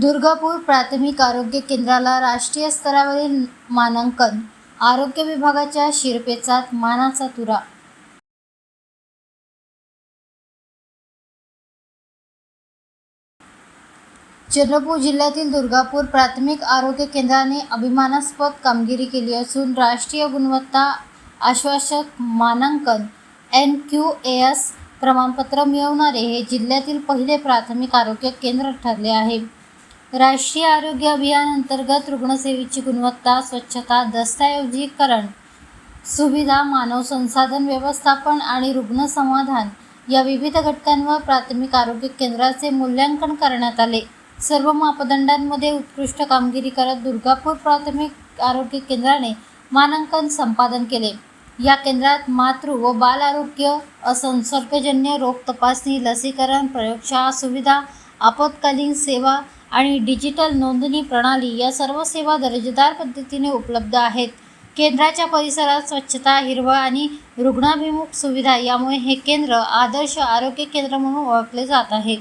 दुर्गापूर प्राथमिक आरोग्य केंद्राला राष्ट्रीय स्तरावरील मानांकन आरोग्य विभागाच्या शिरपेचात मानाचा तुरा. चंद्रपूर जिल्ह्यातील दुर्गापूर प्राथमिक आरोग्य केंद्राने अभिमानास्पद कामगिरी केली असून राष्ट्रीय गुणवत्ता आश्वासक मानांकन एन क्यू ए एस प्रमाणपत्र मिळवणारे हे जिल्ह्यातील पहिले प्राथमिक आरोग्य केंद्र ठरले आहे. राष्ट्रीय आरोग्य अभियान अंतर्गत रुग्णसेवेची गुणवत्ता स्वच्छता दस्तऐवजीकरण सुविधा मानव संसाधन व्यवस्थापन आणि रुग्ण समाधान या विविध घटकांवर प्राथमिक आरोग्य केंद्राचे मूल्यांकन करण्यात आले. सर्व मापदंडांमध्ये उत्कृष्ट कामगिरी करत दुर्गापूर प्राथमिक आरोग्य केंद्राने मानांकन संपादन केले. या केंद्रात मातृ व बाल आरोग्य असंसर्गजन्य रोग तपासणी लसीकरण प्रयोगशाळा सुविधा आपत्कालीन सेवा आणि डिजिटल नोंदणी प्रणाली या सर्व सेवा दर्जेदार पद्धतीने उपलब्ध आहेत. केंद्राच्या परिसरात स्वच्छता हिरवळ आणि रुग्णाभिमुख सुविधा यामुळे हे केंद्र आदर्श आरोग्य केंद्र म्हणून ओळखले जात आहे.